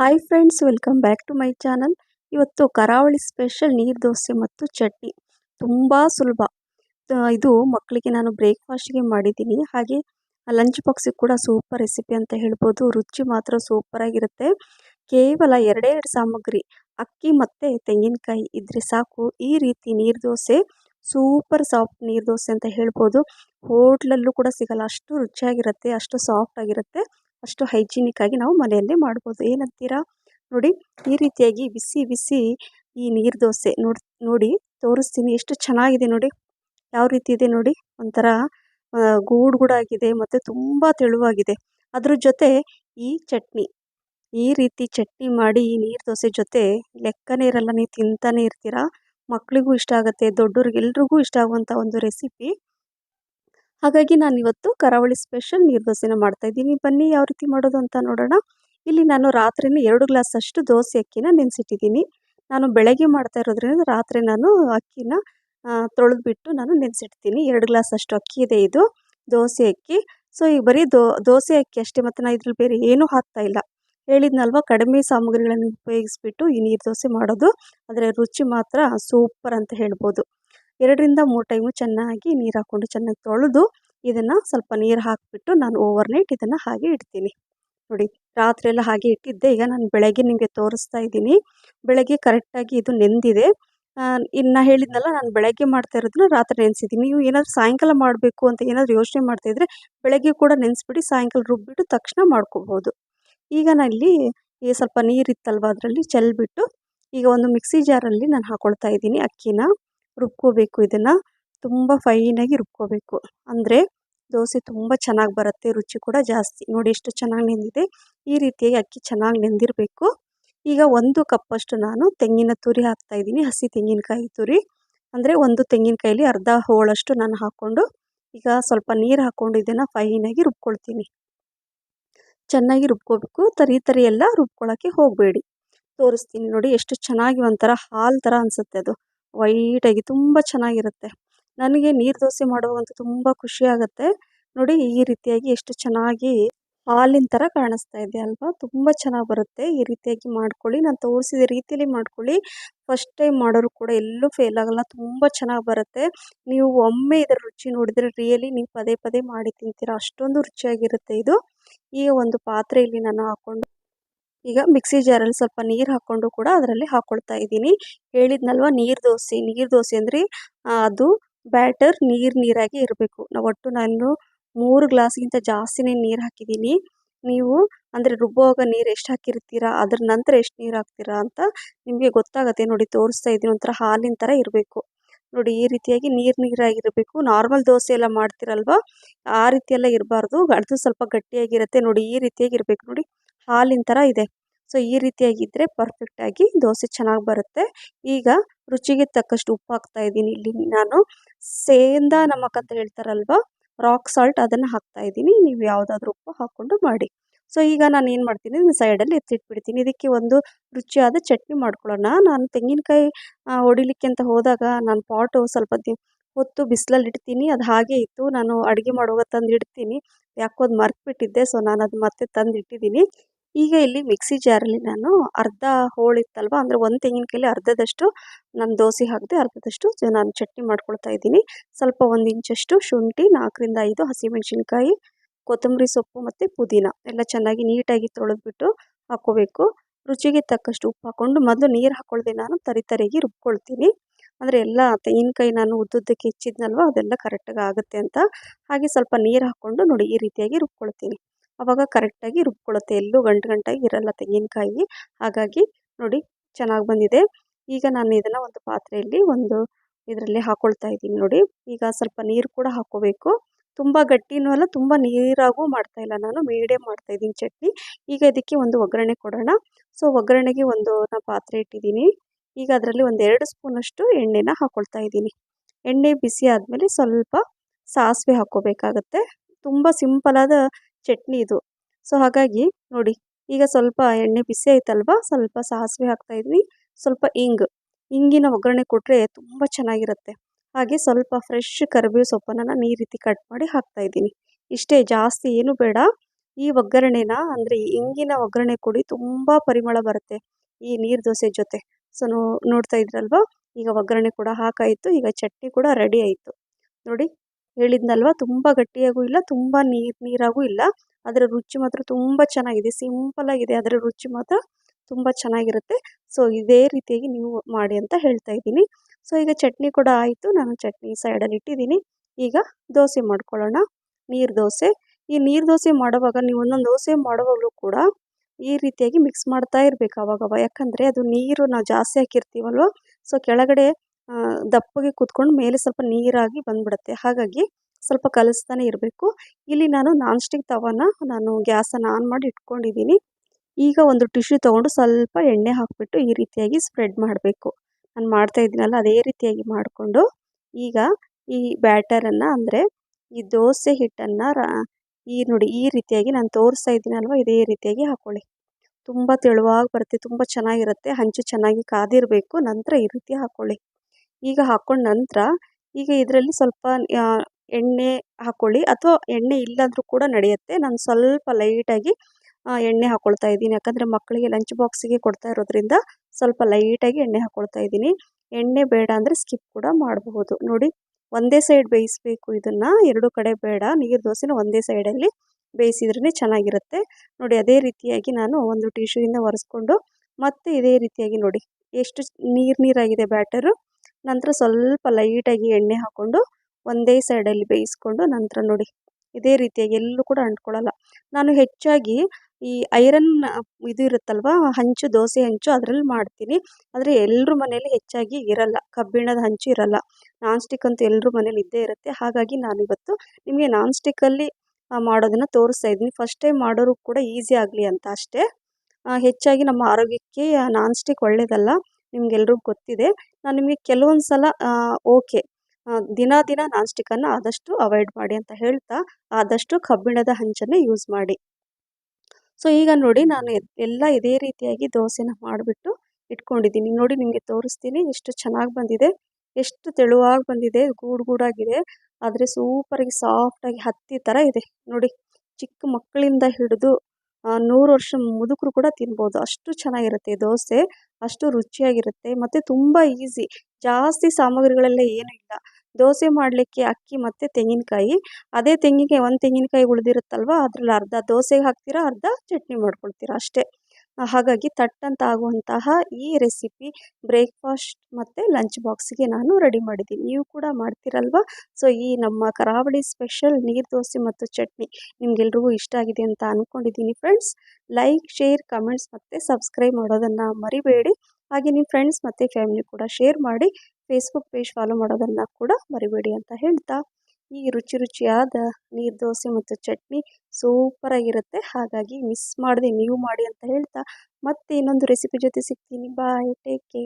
Hi friends welcome back to my channel ಇವತ್ತು Karavali special ನೀರು ದೋಸೆ ಮತ್ತು ಚಟ್ನಿ. ತುಂಬ ಸುಲಭ. ಇದು ಮಕ್ಕಳಿಗೆ ನಾನು ಬ್ರೇಕ್ಫಾಸ್ಟ್ಗೆ ಮಾಡಿದ್ದೀನಿ. ಹಾಗೆ ಲಂಚ್ ಬಾಕ್ಸಿಗೆ ಕೂಡ ಸೂಪರ್ ರೆಸಿಪಿ ಅಂತ ಹೇಳ್ಬೋದು. ರುಚಿ ಮಾತ್ರ ಸೂಪರ್ ಆಗಿರುತ್ತೆ. ಕೇವಲ ಎರಡೇ ಎರಡು ಸಾಮಗ್ರಿ, ಅಕ್ಕಿ ಮತ್ತು ತೆಂಗಿನಕಾಯಿ ಇದ್ರೆ ಸಾಕು. ಈ ರೀತಿ ನೀರು ದೋಸೆ ಸೂಪರ್ ಸಾಫ್ಟ್ ನೀರು ದೋಸೆ ಅಂತ ಹೇಳ್ಬೋದು. ಹೋಟ್ಲಲ್ಲೂ ಕೂಡ ಸಿಗಲ್ಲ. ಅಷ್ಟು ರುಚಿಯಾಗಿರುತ್ತೆ, ಅಷ್ಟು ಸಾಫ್ಟ್ ಆಗಿರುತ್ತೆ. ಅಷ್ಟು ಹೈಜೀನಿಕ್ ಆಗಿ ನಾವು ಮನೆಯಲ್ಲೇ ಮಾಡ್ಬೋದು. ಏನಂತೀರಾ? ನೋಡಿ, ಈ ರೀತಿಯಾಗಿ ಬಿಸಿ ಬಿಸಿ ಈ ನೀರು ದೋಸೆ ನೋಡಿ ನೋಡಿ ತೋರಿಸ್ತೀನಿ. ಎಷ್ಟು ಚೆನ್ನಾಗಿದೆ ನೋಡಿ. ಯಾವ ರೀತಿ ಇದೆ ನೋಡಿ. ಒಂಥರ ಗೂಡು ಗೂಡಾಗಿದೆ ಮತ್ತು ತುಂಬ ತೆಳುವಾಗಿದೆ. ಅದ್ರ ಜೊತೆ ಈ ಚಟ್ನಿ, ಈ ರೀತಿ ಚಟ್ನಿ ಮಾಡಿ ಈ ನೀರು ದೋಸೆ ಜೊತೆ ಲೆಕ್ಕನೇ ಇರಲ್ಲ. ನೀವು ತಿಂತಾನೆ ಇರ್ತೀರಾ. ಮಕ್ಕಳಿಗೂ ಇಷ್ಟ ಆಗುತ್ತೆ ದೊಡ್ಡವ್ರಿಗೆ ಎಲ್ರಿಗೂ ಇಷ್ಟ ಆಗುವಂಥ ಒಂದು ರೆಸಿಪಿ. ಹಾಗಾಗಿ ನಾನು ಇವತ್ತು ಕರಾವಳಿ ಸ್ಪೆಷಲ್ ನೀರು ದೋಸೆನ ಮಾಡ್ತಾ ಇದ್ದೀನಿ. ಬನ್ನಿ ಯಾವ ರೀತಿ ಮಾಡೋದು ಅಂತ ನೋಡೋಣ. ಇಲ್ಲಿ ನಾನು ರಾತ್ರಿನೇ ಎರಡು ಗ್ಲಾಸ್ ಅಷ್ಟು ದೋಸೆ ಅಕ್ಕಿನ ನೆನೆಸಿಟ್ಟಿದ್ದೀನಿ. ನಾನು ಬೆಳಗ್ಗೆ ಮಾಡ್ತಾ ಇರೋದ್ರಿಂದ ರಾತ್ರಿ ನಾನು ಅಕ್ಕಿನ ತೊಳೆದ್ಬಿಟ್ಟು ನಾನು ನೆನೆಸಿಡ್ತೀನಿ. ಎರಡು ಗ್ಲಾಸ್ ಅಷ್ಟು ಅಕ್ಕಿ ಇದೆ ಇದು, ದೋಸೆ ಅಕ್ಕಿ. ಸೊ ಈಗ ಬರೀ ದೋ, ದೋಸೆ ಅಕ್ಕಿ ಅಷ್ಟೇ ಮತ್ತು ನಾನು ಇದ್ರಲ್ಲಿ ಬೇರೆ ಏನೂ ಹಾಕ್ತಾ ಇಲ್ಲ. ಹೇಳಿದ್ನಲ್ವ ಕಡಿಮೆ ಸಾಮಗ್ರಿಗಳನ್ನು ಉಪಯೋಗಿಸ್ಬಿಟ್ಟು ಈ ನೀರು ದೋಸೆ ಮಾಡೋದು. ಆದರೆ ರುಚಿ ಮಾತ್ರ ಸೂಪರ್ ಅಂತ ಹೇಳ್ಬೋದು. ಎರಡರಿಂದ ಮೂರು ಟೈಮು ಚೆನ್ನಾಗಿ ನೀರು ಹಾಕ್ಕೊಂಡು ಚೆನ್ನಾಗಿ ತೊಳೆದು ಇದನ್ನು ಸ್ವಲ್ಪ ನೀರು ಹಾಕಿಬಿಟ್ಟು ನಾನು ಓವರ್ನೈಟ್ ಇದನ್ನು ಹಾಗೆ ಇಡ್ತೀನಿ. ನೋಡಿ, ರಾತ್ರಿ ಎಲ್ಲ ಹಾಗೆ ಇಟ್ಟಿದ್ದೆ. ಈಗ ನಾನು ಬೆಳಗ್ಗೆ ನಿಮಗೆ ತೋರಿಸ್ತಾ ಇದ್ದೀನಿ. ಬೆಳಗ್ಗೆ ಕರೆಕ್ಟಾಗಿ ಇದು ನೆಂದಿದೆ. ಇನ್ನು ಹೇಳಿದ್ನಲ್ಲ, ನಾನು ಬೆಳಗ್ಗೆ ಮಾಡ್ತಾ ಇರೋದನ್ನ ರಾತ್ರಿ ನೆನೆಸಿದ್ದೀನಿ. ನೀವು ಏನಾದರೂ ಸಾಯಂಕಾಲ ಮಾಡಬೇಕು ಅಂತ ಏನಾದರೂ ಯೋಚನೆ ಮಾಡ್ತಾ ಮಾಡ್ತಾಯಿದ್ರೆ ಬೆಳಗ್ಗೆ ಕೂಡ ನೆನೆಸ್ಬಿಟ್ಟು ಸಾಯಂಕಾಲ ರುಬ್ಬಿಟ್ಟು ತಕ್ಷಣ ಮಾಡ್ಕೋಬೋದು. ಈಗ ನಾನು ಇಲ್ಲಿ ಈ ಸ್ವಲ್ಪ ನೀರಿತ್ತಲ್ವ ಅದರಲ್ಲಿ ಚೆಲ್ಬಿಟ್ಟು ಈಗ ಒಂದು ಮಿಕ್ಸಿ ಜಾರಲ್ಲಿ ನಾನು ಹಾಕೊಳ್ತಾ ಇದ್ದೀನಿ ಅಕ್ಕಿನ. ರುಬ್ಕೋಬೇಕು ಇದನ್ನು. ತುಂಬ ಫೈನಾಗಿ ರುಬ್ಕೋಬೇಕು. ಅಂದರೆ ದೋಸೆ ತುಂಬ ಚೆನ್ನಾಗಿ ಬರುತ್ತೆ, ರುಚಿ ಕೂಡ ಜಾಸ್ತಿ. ನೋಡಿ ಎಷ್ಟು ಚೆನ್ನಾಗಿ ನೆಂದಿದೆ. ಈ ರೀತಿಯಾಗಿ ಅಕ್ಕಿ ಚೆನ್ನಾಗಿ ನೆಂದಿರಬೇಕು. ಈಗ ಒಂದು ಕಪ್ಪಷ್ಟು ನಾನು ತೆಂಗಿನ ತುರಿ ಹಾಕ್ತಾ ಇದ್ದೀನಿ. ಹಸಿ ತೆಂಗಿನಕಾಯಿ ತುರಿ. ಅಂದರೆ ಒಂದು ತೆಂಗಿನಕಾಯಲ್ಲಿ ಅರ್ಧ ಹೋಳಷ್ಟು ನಾನು ಹಾಕ್ಕೊಂಡು ಈಗ ಸ್ವಲ್ಪ ನೀರು ಹಾಕ್ಕೊಂಡು ಇದನ್ನು ಫೈನಾಗಿ ರುಬ್ಕೊಳ್ತೀನಿ. ಚೆನ್ನಾಗಿ ರುಬ್ಕೋಬೇಕು. ತರಿ ತರಿ ಎಲ್ಲ ರುಬ್ಕೊಳ್ಳೋಕ್ಕೆ ಹೋಗಬೇಡಿ. ತೋರಿಸ್ತೀನಿ ನೋಡಿ ಎಷ್ಟು ಚೆನ್ನಾಗಿ ಒಂಥರ ಹಾಲು ಥರ ಅನಿಸುತ್ತೆ ಅದು. ವೈಟಾಗಿ ತುಂಬ ಚೆನ್ನಾಗಿರುತ್ತೆ. ನನಗೆ ನೀರು ದೋಸೆ ಮಾಡುವಾಗಂತೂ ತುಂಬ ಖುಷಿ ಆಗುತ್ತೆ. ನೋಡಿ ಈ ರೀತಿಯಾಗಿ ಎಷ್ಟು ಚೆನ್ನಾಗಿ ಹಾಲಿನ ಥರ ಕಾಣಿಸ್ತಾ ಇದೆ ಅಲ್ವಾ? ತುಂಬ ಚೆನ್ನಾಗಿ ಬರುತ್ತೆ. ಈ ರೀತಿಯಾಗಿ ಮಾಡ್ಕೊಳ್ಳಿ. ನಾನು ತೋರಿಸಿದ ರೀತಿಯಲ್ಲಿ ಮಾಡ್ಕೊಳ್ಳಿ. ಫಸ್ಟ್ ಟೈಮ್ ಮಾಡೋರು ಕೂಡ ಎಲ್ಲೂ ಫೇಲ್ ಆಗಲ್ಲ. ತುಂಬ ಚೆನ್ನಾಗಿ ಬರುತ್ತೆ. ನೀವು ಒಮ್ಮೆ ಇದರ ರುಚಿ ನೋಡಿದರೆ ರಿಯಲಿ ನೀವು ಪದೇ ಪದೇ ಮಾಡಿ ತಿಂತೀರ? ಅಷ್ಟೊಂದು ರುಚಿಯಾಗಿರುತ್ತೆ ಇದು. ಈಗ ಒಂದು ಪಾತ್ರೆಯಲ್ಲಿ ನಾನು ಹಾಕ್ಕೊಂಡು ಈಗ ಮಿಕ್ಸಿ ಜಾರಲ್ಲಿ ಸ್ವಲ್ಪ ನೀರು ಹಾಕ್ಕೊಂಡು ಕೂಡ ಅದರಲ್ಲಿ ಹಾಕ್ಕೊಳ್ತಾ ಇದ್ದೀನಿ. ಹೇಳಿದ್ನಲ್ವ ನೀರು ದೋಸೆ ನೀರು ದೋಸೆ ಅಂದರೆ ಅದು ಬ್ಯಾಟರ್ ನೀರು ನೀರಾಗಿ ಇರಬೇಕು. ನಾವು ಒಟ್ಟು ನಾನು ಮೂರು ಗ್ಲಾಸ್ಗಿಂತ ಜಾಸ್ತಿನೇ ನೀರು ಹಾಕಿದ್ದೀನಿ. ನೀವು ಅಂದರೆ ರುಬ್ಬುವಾಗ ನೀರು ಎಷ್ಟು ಹಾಕಿರ್ತೀರಾ, ಅದ್ರ ನಂತರ ಎಷ್ಟು ನೀರು ಹಾಕ್ತೀರಾ ಅಂತ ನಿಮಗೆ ಗೊತ್ತಾಗುತ್ತೆ. ನೋಡಿ ತೋರಿಸ್ತಾ ಇದ್ದೀನಿ ಒಂಥರ ಹಾಲಿನ ಥರ ಇರಬೇಕು. ನೋಡಿ ಈ ರೀತಿಯಾಗಿ ನೀರು ನೀರಾಗಿರಬೇಕು ನಾರ್ಮಲ್ ದೋಸೆ ಎಲ್ಲ ಮಾಡ್ತೀರಲ್ವಾ, ಆ ರೀತಿ ಎಲ್ಲ ಇರಬಾರ್ದು. ಅದು ಸ್ವಲ್ಪ ಗಟ್ಟಿಯಾಗಿರುತ್ತೆ. ನೋಡಿ ಈ ರೀತಿಯಾಗಿ ಇರಬೇಕು. ನೋಡಿ ಹಾಲಿನ ಥರ ಇದೆ. ಸೊ ಈ ರೀತಿಯಾಗಿದ್ದರೆ ಪರ್ಫೆಕ್ಟಾಗಿ ದೋಸೆ ಚೆನ್ನಾಗಿ ಬರುತ್ತೆ. ಈಗ ರುಚಿಗೆ ತಕ್ಕಷ್ಟು ಉಪ್ಪು ಹಾಕ್ತಾ ಇದ್ದೀನಿ. ಇಲ್ಲಿ ನಾನು ಸೇಂದ ನಮಕ್ ಅಂತ ಹೇಳ್ತಾರಲ್ವ ರಾಕ್ ಸಾಲ್ಟ್ ಅದನ್ನು ಹಾಕ್ತಾ ಇದ್ದೀನಿ. ನೀವು ಯಾವುದಾದ್ರೂ ಉಪ್ಪು ಹಾಕ್ಕೊಂಡು ಮಾಡಿ. ಸೊ ಈಗ ನಾನು ಏನು ಮಾಡ್ತೀನಿ ಸೈಡಲ್ಲಿ ಎತ್ತಿಟ್ಬಿಡ್ತೀನಿ. ಇದಕ್ಕೆ ಒಂದು ರುಚಿಯಾದ ಚಟ್ನಿ ಮಾಡ್ಕೊಳ್ಳೋಣ. ನಾನು ತೆಂಗಿನಕಾಯಿ ಹೊಡಿಲಿಕ್ಕೆ ಅಂತ ಹೋದಾಗ ನಾನು ಪಾಟು ಸ್ವಲ್ಪ ಹೊತ್ತು ಬಿಸಿಲಲ್ಲಿ ಇಡ್ತೀನಿ. ಅದು ಹಾಗೆ ಇತ್ತು. ನಾನು ಅಡುಗೆ ಮಾಡುವಾಗ ತಂದು ಇಡ್ತೀನಿ ಯಾಕೋ ಅದು ಮರ್ತ್ಬಿಟ್ಟಿದ್ದೆ. ಸೊ ನಾನು ಅದು ಮತ್ತೆ ತಂದು ಇಟ್ಟಿದ್ದೀನಿ ಈಗ ಇಲ್ಲಿ ಮಿಕ್ಸಿ ಜಾರಲ್ಲಿ ನಾನು ಅರ್ಧ ಹೋಳಿತ್ತಲ್ವ ಅಂದರೆ ಒಂದು ತೆಂಗಿನಕಾಯಲ್ಲಿ ಅರ್ಧದಷ್ಟು ನಾನು ದೋಸೆ ಹಾಕಿದೆ ಅರ್ಧದಷ್ಟು ನಾನು ಚಟ್ನಿ ಮಾಡ್ಕೊಳ್ತಾ ಇದ್ದೀನಿ. ಸ್ವಲ್ಪ ಒಂದು ಇಂಚಷ್ಟು ಶುಂಠಿ, ನಾಲ್ಕರಿಂದ ಐದು ಹಸಿಮೆಣಸಿನ್ಕಾಯಿ, ಕೊತ್ತಂಬರಿ ಸೊಪ್ಪು ಮತ್ತು ಪುದೀನ. ಎಲ್ಲ ಚೆನ್ನಾಗಿ ನೀಟಾಗಿ ತೊಳೆದ್ಬಿಟ್ಟು ಹಾಕೋಬೇಕು. ರುಚಿಗೆ ತಕ್ಕಷ್ಟು ಉಪ್ಪು ಹಾಕ್ಕೊಂಡು ಮೊದಲು ನೀರು ಹಾಕ್ಕೊಳ್ದೆ ನಾನು ತರಿ ತರಿಗೆ ರುಬ್ಕೊಳ್ತೀನಿ. ಅಂದರೆ ಎಲ್ಲ ತೆಂಗಿನಕಾಯಿ ನಾನು ಉದ್ದುದ್ದಕ್ಕೆ ಹೆಚ್ಚಿದ್ನಲ್ವ? ಅದೆಲ್ಲ ಕರೆಕ್ಟಾಗಿ ಆಗುತ್ತೆ ಅಂತ. ಹಾಗೆ ಸ್ವಲ್ಪ ನೀರು ಹಾಕ್ಕೊಂಡು ನೋಡಿ ಈ ರೀತಿಯಾಗಿ ರುಬ್ಕೊಳ್ತೀನಿ. ಆವಾಗ ಕರೆಕ್ಟಾಗಿ ರುಬ್ಕೊಳ್ಳುತ್ತೆ ಎಲ್ಲೂ ಗಂಟು ಗಂಟಾಗಿ ಇರಲ್ಲ ತೆಂಗಿನಕಾಯಿ. ಹಾಗಾಗಿ ನೋಡಿ ಚೆನ್ನಾಗಿ ಬಂದಿದೆ. ಈಗ ನಾನು ಇದನ್ನು ಒಂದು ಪಾತ್ರೆಯಲ್ಲಿ ಒಂದು ಇದರಲ್ಲಿ ಹಾಕ್ಕೊಳ್ತಾ ಇದ್ದೀನಿ ನೋಡಿ. ಈಗ ಸ್ವಲ್ಪ ನೀರು ಕೂಡ ಹಾಕ್ಕೋಬೇಕು. ತುಂಬ ಗಟ್ಟಿನೂ ಅಲ್ಲ, ತುಂಬ ನೀರಾಗೂ ಮಾಡ್ತಾ ಇಲ್ಲ ನಾನು. ಮೀಡಿಯಂ ಮಾಡ್ತಾ ಇದ್ದೀನಿ ಚಟ್ನಿ. ಈಗ ಇದಕ್ಕೆ ಒಂದು ಒಗ್ಗರಣೆ ಕೊಡೋಣ. ಸೊ, ಒಗ್ಗರಣೆಗೆ ಒಂದು ನಾನು ಪಾತ್ರೆ ಇಟ್ಟಿದ್ದೀನಿ. ಈಗ ಅದರಲ್ಲಿ ಒಂದು ಎರಡು ಸ್ಪೂನಷ್ಟು ಎಣ್ಣೆನ ಹಾಕ್ಕೊಳ್ತಾ ಇದ್ದೀನಿ. ಎಣ್ಣೆ ಬಿಸಿ ಆದಮೇಲೆ ಸ್ವಲ್ಪ ಸಾಸಿವೆ ಹಾಕ್ಕೋಬೇಕಾಗತ್ತೆ. ತುಂಬ ಸಿಂಪಲಾದ ಚಟ್ನಿ ಇದು. ಸೊ ಹಾಗಾಗಿ ನೋಡಿ, ಈಗ ಸ್ವಲ್ಪ ಎಣ್ಣೆ ಬಿಸಿ ಆಯ್ತಲ್ವ? ಸ್ವಲ್ಪ ಸಾಸಿವೆ ಹಾಕ್ತಾ ಇದ್ದೀನಿ ಸ್ವಲ್ಪ ಇಂಗ್. ಇಂಗಿನ ಒಗ್ಗರಣೆ ಕೊಟ್ಟರೆ ತುಂಬ ಚೆನ್ನಾಗಿರುತ್ತೆ. ಹಾಗೆ ಸ್ವಲ್ಪ ಫ್ರೆಶ್ ಕರಿಬೇವು ಸೊಪ್ಪನ್ನು ನಾನು ರೀತಿ ಕಟ್ ಮಾಡಿ ಹಾಕ್ತಾ ಇದ್ದೀನಿ. ಇಷ್ಟೇ, ಜಾಸ್ತಿ ಏನು ಬೇಡ. ಈ ಒಗ್ಗರಣೆನ ಅಂದರೆ ಇಂಗಿನ ಒಗ್ಗರಣೆ ಕೊಡಿ, ತುಂಬ ಪರಿಮಳ ಬರುತ್ತೆ ಈ ನೀರು ದೋಸೆ ಜೊತೆ. ಸೊ ನೋಡ್ತಾ ಇದ್ರಲ್ವಾ? ಈಗ ಒಗ್ಗರಣೆ ಕೂಡ ಹಾಕಾಯಿತು, ಈಗ ಚಟ್ನಿ ಕೂಡ ರೆಡಿ ಆಯಿತು. ನೋಡಿ ಹೇಳಿದ್ನಲ್ವ? ತುಂಬ ಗಟ್ಟಿಯಾಗೂ ಇಲ್ಲ, ತುಂಬ ನೀರು, ನೀರಾಗೂ ಇಲ್ಲ. ಅದರ ರುಚಿ ಮಾತ್ರ ತುಂಬ ಚೆನ್ನಾಗಿದೆ, ಸಿಂಪಲ್ ಆಗಿದೆ, ಅದರ ರುಚಿ ಮಾತ್ರ ತುಂಬ ಚೆನ್ನಾಗಿರುತ್ತೆ. ಸೊ, ಇದೇ ರೀತಿಯಾಗಿ ನೀವು ಮಾಡಿ ಅಂತ ಹೇಳ್ತಾ ಇದ್ದೀನಿ. ಸೊ, ಈಗ ಚಟ್ನಿ ಕೂಡ ಆಯಿತು, ನಾನು ಚಟ್ನಿ ಸೈಡಲ್ಲಿ ಇಟ್ಟಿದ್ದೀನಿ. ಈಗ ದೋಸೆ ಮಾಡ್ಕೊಳ್ಳೋಣ. ನೀರು ದೋಸೆ. ಈ ನೀರು ದೋಸೆ ಮಾಡುವಾಗ, ನೀವು ಒಂದೊಂದು ದೋಸೆ ಮಾಡುವಾಗಲೂ ಕೂಡ ಈ ರೀತಿಯಾಗಿ ಮಿಕ್ಸ್ ಮಾಡ್ತಾ ಇರಬೇಕು ಅವಾಗವ ಯಾಕಂದರೆ ಅದು ನೀರು ನಾವು ಜಾಸ್ತಿ ಹಾಕಿರ್ತೀವಲ್ವ? ಸೊ, ಕೆಳಗಡೆ ದಪ್ಪಗೆ ಕೂತ್ಕೊಂಡು ಮೇಲೆ ಸ್ವಲ್ಪ ನೀರಾಗಿ ಬಂದ್ಬಿಡುತ್ತೆ. ಹಾಗಾಗಿ ಸ್ವಲ್ಪ ಕಲಿಸ್ತಾನೆ ಇರಬೇಕು. ಇಲ್ಲಿ ನಾನು ನಾನ್ ಸ್ಟಿಕ್ ತವನ ನಾನು ಗ್ಯಾಸನ್ನು ಆನ್ ಮಾಡಿ ಇಟ್ಕೊಂಡಿದ್ದೀನಿ. ಈಗ ಒಂದು ಟಿಶ್ಯೂ ತೊಗೊಂಡು ಸ್ವಲ್ಪ ಎಣ್ಣೆ ಹಾಕಿಬಿಟ್ಟು ಈ ರೀತಿಯಾಗಿ ಸ್ಪ್ರೆಡ್ ಮಾಡಬೇಕು. ನಾನು ಮಾಡ್ತಾ ಇದ್ದೀನಲ್ಲ, ಅದೇ ರೀತಿಯಾಗಿ ಮಾಡಿಕೊಂಡು ಈಗ ಈ ಬ್ಯಾಟರನ್ನು ಅಂದರೆ ಈ ದೋಸೆ ಹಿಟ್ಟನ್ನು ಈ ನೋಡಿ ಈ ರೀತಿಯಾಗಿ ನಾನು ತೋರಿಸ್ತಾ ಇದ್ದೀನಲ್ವ, ಇದೇ ರೀತಿಯಾಗಿ ಹಾಕ್ಕೊಳ್ಳಿ ತುಂಬ ತೆಳುವಾಗಿ ಬರುತ್ತೆ, ತುಂಬ ಚೆನ್ನಾಗಿರುತ್ತೆ, ಹಂಚು ಚೆನ್ನಾಗಿ ಕಾದಿರಬೇಕು, ನಂತರ ಈ ರೀತಿ ಹಾಕ್ಕೊಳ್ಳಿ ಈಗ ಹಾಕ್ಕೊಂಡ ನಂತರ ಈಗ ಇದರಲ್ಲಿ ಸ್ವಲ್ಪ ಎಣ್ಣೆ ಹಾಕ್ಕೊಳ್ಳಿ ಅಥವಾ ಎಣ್ಣೆ ಇಲ್ಲಾಂದರೂ ಕೂಡ ನಡೆಯುತ್ತೆ. ನಾನು ಸ್ವಲ್ಪ ಲೈಟಾಗಿ ಎಣ್ಣೆ ಹಾಕ್ಕೊಳ್ತಾ ಇದ್ದೀನಿ. ಯಾಕಂದರೆ ಮಕ್ಕಳಿಗೆ ಲಂಚ್ ಬಾಕ್ಸಿಗೆ ಕೊಡ್ತಾ ಇರೋದ್ರಿಂದ ಸ್ವಲ್ಪ ಲೈಟಾಗಿ ಎಣ್ಣೆ ಹಾಕ್ಕೊಳ್ತಾ ಇದ್ದೀನಿ. ಎಣ್ಣೆ ಬೇಡ ಅಂದರೆ ಸ್ಕಿಪ್ ಕೂಡ ಮಾಡಬಹುದು. ನೋಡಿ, ಒಂದೇ ಸೈಡ್ ಬೇಯಿಸಬೇಕು ಇದನ್ನು. ಎರಡು ಕಡೆ ಬೇಡ. ನೀರು ದೋಸೆನ ಒಂದೇ ಸೈಡಲ್ಲಿ ಬೇಯಿಸಿದ್ರೇ ಚೆನ್ನಾಗಿರುತ್ತೆ. ನೋಡಿ, ಅದೇ ರೀತಿಯಾಗಿ ನಾನು ಒಂದು ಟಿಶ್ಯೂಯಿಂದ ಒರೆಸ್ಕೊಂಡು ಮತ್ತೆ ಇದೇ ರೀತಿಯಾಗಿ ನೋಡಿ, ಎಷ್ಟು ನೀರು ನೀರಾಗಿದೆ ಬ್ಯಾಟರು. ನಂತರ ಸ್ವಲ್ಪ ಲೈಟಾಗಿ ಎಣ್ಣೆ ಹಾಕ್ಕೊಂಡು ಒಂದೇ ಸೈಡಲ್ಲಿ ಬೇಯಿಸ್ಕೊಂಡು ನಂತರ ನೋಡಿ. ಇದೇ ರೀತಿಯಾಗಿ ಎಲ್ಲೂ ಕೂಡ ಅಂಟ್ಕೊಳ್ಳಲ್ಲ. ನಾನು ಹೆಚ್ಚಾಗಿ ಈ ಐರನ್ ಇದು ಇರುತ್ತಲ್ವ, ಹಂಚು, ದೋಸೆ ಹಂಚು ಅದರಲ್ಲಿ ಮಾಡ್ತೀನಿ. ಆದರೆ ಎಲ್ಲರ ಮನೇಲಿ ಹೆಚ್ಚಾಗಿ ಇರಲ್ಲ, ಕಬ್ಬಿಣದ ಹಂಚು ಇರಲ್ಲ. ನಾನ್ ಸ್ಟಿಕ್ ಅಂತೂ ಎಲ್ಲರ ಮನೇಲಿ ಇದ್ದೇ ಇರುತ್ತೆ. ಹಾಗಾಗಿ ನಾನು ಇವತ್ತು ನಿಮಗೆ ನಾನ್ ಸ್ಟಿಕ್ಕಲ್ಲಿ ಮಾಡೋದನ್ನು ತೋರಿಸ್ತಾ ಇದ್ದೀನಿ. ಫಸ್ಟ್ ಟೈಮ್ ಮಾಡೋರು ಕೂಡ ಈಸಿ ಆಗಲಿ ಅಂತ ಅಷ್ಟೇ. ಹೆಚ್ಚಾಗಿ ನಮ್ಮ ಆರೋಗ್ಯಕ್ಕೆ ನಾನ್ ಸ್ಟಿಕ್ ಒಳ್ಳೆಯದಲ್ಲ ನಿಮ್ಗೆಲ್ರಿಗೂ ಗೊತ್ತಿದೆ. ನಾನು ನಿಮಗೆ ಕೆಲವೊಂದು ಸಲ ಓಕೆ ದಿನ ದಿನ ನಾನ್ ಸ್ಟಿಕ್ಕನ್ನು ಆದಷ್ಟು ಅವಾಯ್ಡ್ ಮಾಡಿ ಅಂತ ಹೇಳ್ತಾ, ಆದಷ್ಟು ಕಬ್ಬಿಣದ ಹಂಚನ್ನೇ ಯೂಸ್ ಮಾಡಿ. ಸೊ, ಈಗ ನೋಡಿ ನಾನು ಎಲ್ಲ ಇದೇ ರೀತಿಯಾಗಿ ದೋಸೆನ ಮಾಡಿಬಿಟ್ಟು ಇಟ್ಕೊಂಡಿದ್ದೀನಿ. ನೋಡಿ ನಿಮಗೆ ತೋರಿಸ್ತೀನಿ, ಎಷ್ಟು ಚೆನ್ನಾಗಿ ಬಂದಿದೆ. ಎಷ್ಟು ತೆಳುವಾಗಿ ಬಂದಿದೆ, ಗೂಡು ಗೂಡಾಗಿದೆ. ಆದರೆ ಸೂಪರಾಗಿ ಸಾಫ್ಟಾಗಿ ಹತ್ತಿ ಥರ ಇದೆ. ನೋಡಿ, ಚಿಕ್ಕ ಮಕ್ಕಳಿಂದ ಹಿಡಿದು ನೂರು ವರ್ಷ ಮುದುಕರು ಕೂಡ ತಿನ್ಬೋದು. ಅಷ್ಟು ಚೆನ್ನಾಗಿರುತ್ತೆ ದೋಸೆ, ಅಷ್ಟು ರುಚಿಯಾಗಿರುತ್ತೆ, ಮತ್ತು ತುಂಬ ಈಸಿ. ಜಾಸ್ತಿ ಸಾಮಗ್ರಿಗಳೆಲ್ಲ ಏನೂ ಇಲ್ಲ. ದೋಸೆ ಮಾಡಲಿಕ್ಕೆ ಅಕ್ಕಿ ಮತ್ತು ತೆಂಗಿನಕಾಯಿ. ಅದೇ ತೆಂಗಿನಕಾಯಿ ಒಂದು ತೆಂಗಿನಕಾಯಿ ಉಳಿದಿರುತ್ತಲ್ವ, ಅದ್ರಲ್ಲಿ ಅರ್ಧ ದೋಸೆಗೆ ಹಾಕ್ತೀರ, ಅರ್ಧ ಚಟ್ನಿ ಮಾಡ್ಕೊಳ್ತೀರ ಅಷ್ಟೇ. ಹಾಗಾಗಿ ತಟ್ಟಂತ ಆಗುವಂತಹ ಈ ರೆಸಿಪಿ ಬ್ರೇಕ್ಫಾಸ್ಟ್ ಮತ್ತು ಲಂಚ್ ಬಾಕ್ಸಿಗೆ ನಾನು ರೆಡಿ ಮಾಡಿದ್ದೀನಿ. ನೀವು ಕೂಡ ಮಾಡ್ತೀರಲ್ವ? ಸೊ ಈ ನಮ್ಮ ಕರಾವಳಿ ಸ್ಪೆಷಲ್ ನೀರು ದೋಸೆ ಮತ್ತು ಚಟ್ನಿ ನಿಮ್ಗೆಲ್ರಿಗೂ ಇಷ್ಟ ಆಗಿದೆ ಅಂತ ಅಂದ್ಕೊಂಡಿದ್ದೀನಿ ಫ್ರೆಂಡ್ಸ್ ಲೈಕ್ ಶೇರ್ ಕಮೆಂಟ್ಸ್ ಮತ್ತು ಸಬ್ಸ್ಕ್ರೈಬ್ ಮಾಡೋದನ್ನು ಮರಿಬೇಡಿ. ಹಾಗೆ ನಿಮ್ಮ ಫ್ರೆಂಡ್ಸ್ ಮತ್ತು ಫ್ಯಾಮಿಲಿ ಕೂಡ ಶೇರ್ ಮಾಡಿ ಫೇಸ್ಬುಕ್ ಪೇಜ್ ಫಾಲೋ ಮಾಡೋದನ್ನು ಕೂಡ ಮರಿಬೇಡಿ ಅಂತ ಹೇಳ್ತಾ ಈ ರುಚಿ ರುಚಿಯಾದ ನೀರು ದೋಸೆ ಮತ್ತು ಚಟ್ನಿ ಸೂಪರಾಗಿರುತ್ತೆ ಹಾಗಾಗಿ ಮಿಸ್ ಮಾಡದೆ, ನೀವು ಮಾಡಿ ಅಂತ ಹೇಳ್ತಾ ಮತ್ತೆ ಇನ್ನೊಂದು ರೆಸಿಪಿ ಜೊತೆ ಸಿಗ್ತೀನಿ. Bye take care